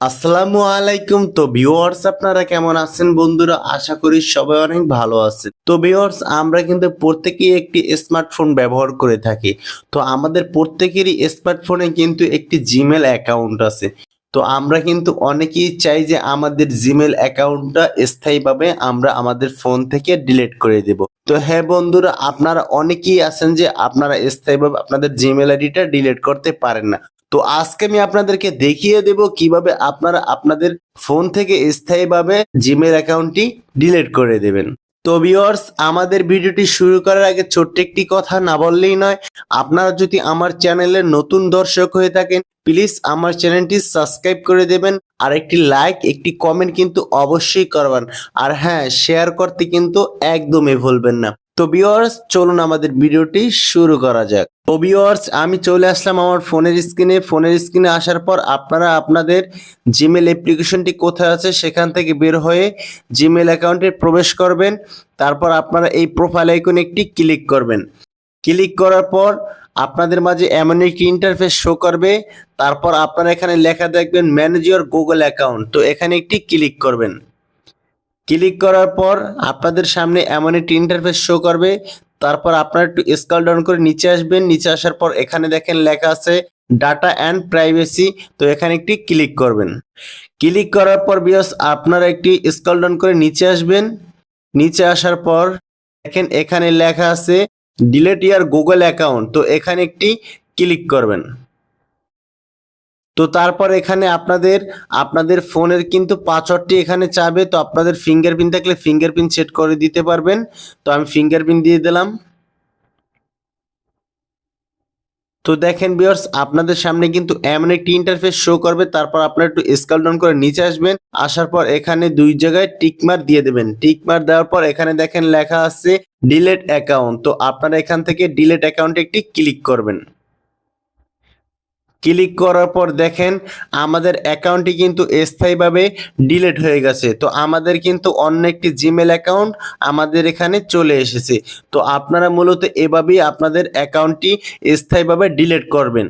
আসসালামু আলাইকুম। তো ভিউয়ার্স, আপনারা কেমন আছেন বন্ধুরা? আশা করি সবাই অনেক ভালো আছেন। তো ভিউয়ার্স, আমরা কিন্তু প্রত্যেকেই একটি স্মার্টফোন ব্যবহার করে থাকি। তো আমাদের প্রত্যেকেরই স্মার্টফোনে কিন্তু একটি জিমেল অ্যাকাউন্ট আছে। তো আমরা কিন্তু অনেকেই চাই যে আমাদের জিমেল অ্যাকাউন্টটা স্থায়ীভাবে আমরা আমাদের ফোন থেকে ডিলিট করে দেব। তো হ্যাঁ বন্ধুরা, আপনারা অনেকেই আছেন যে আপনারা স্থায়ীভাবে আপনাদের জিমেল আইডিটা ডিলিট করতে পারেন না। তো আজকে আমি আপনাদেরকে দেখিয়ে দেব কীভাবে আপনারা আপনাদের ফোন থেকে স্থায়ীভাবে জিমেল অ্যাকাউন্টটি ডিলিট করে দেবেন। তো ভিউয়ার্স, আমাদের ভিডিওটি শুরু করার আগে ছোট্ট একটি কথা না বললেই নয়, আপনারা যদি আমার চ্যানেলের নতুন দর্শক হয়ে থাকেন, প্লিজ আমার চ্যানেলটি সাবস্ক্রাইব করে দেবেন, আর একটি লাইক, একটি কমেন্ট কিন্তু অবশ্যই করবেন, আর হ্যাঁ শেয়ার করতে কিন্তু একদমই ভুলবেন না। তো বিওয়ার্স চলুন আমাদের ভিডিওটি শুরু করা যাক। তো ভিউয়ার্স আমি চলে আসলাম আমার ফোনের স্ক্রিনে ফোনের স্ক্রিনে আসার পর আপনারা আপনাদের জিমেল অ্যাপ্লিকেশনটি কোথায় আছে সেখান থেকে বের হয়ে জিমেল অ্যাকাউন্টে প্রবেশ করবেন। তারপর আপনারা এই প্রোফাইল আইকনে একটি ক্লিক করবেন। ক্লিক করার পর আপনাদের মাঝে এমন একটি ইন্টারফেস শো করবে। তারপর আপনারা এখানে লেখা দেখবেন ম্যানেজ ইউর গুগল অ্যাকাউন্ট তো এখানে একটি ক্লিক করবেন। ক্লিক করার পর আপনাদের সামনে এমন একটি ইন্টারফেস শো করবে। তারপর আপনারা একটু স্কল ডাউন করে নিচে আসবেন। নিচে আসার পর এখানে দেখেন লেখা আছে ডাটা অ্যান্ড প্রাইভেসি তো এখানে একটি ক্লিক করবেন। ক্লিক করার পর বিয়স আপনারা একটি স্কল ডাউন করে নিচে আসবেন। নিচে আসার পর দেখেন এখানে লেখা আছে ডিলেট ইয়ার গুগল অ্যাকাউন্ট তো এখানে একটি ক্লিক করবেন। তো তারপর এখানে আপনাদের আপনাদের ফোনের কিন্তু পাসওয়ার্ডটি এখানে চাবে, তো আপনাদের ফিঙ্গারপ্রিন্ট থাকলে ফিঙ্গারপ্রিন্ট সেট করে দিতে পারবেন। তো আমি ফিঙ্গারপ্রিন্ট দিয়ে দিলাম। তো দেখেন বিয়ার্স আপনাদের সামনে কিন্তু এমন একটি ইন্টারফেস শো করবে, তারপর আপনারা একটু স্কেল ডাউন করে নিচে আসবেন, আসার পর এখানে দুই জায়গায় টিকমার দিয়ে দেবেন। টিকমার দেওয়ার পর এখানে দেখেন লেখা আছে ডিলেট অ্যাকাউন্ট তো আপনারা এখান থেকে ডিলেট অ্যাকাউন্টে একটি ক্লিক করবেন। ক্লিক করার পর দেখেন আমাদের অ্যাকাউন্টটি কিন্তু স্থায়ীভাবে ডিলেট হয়ে গেছে। তো আমাদের কিন্তু অন্য একটি জিমেল অ্যাকাউন্ট আমাদের এখানে চলে এসেছে। তো আপনারা মূলত এভাবেই আপনাদের অ্যাকাউন্টটি স্থায়ীভাবে ডিলিট করবেন।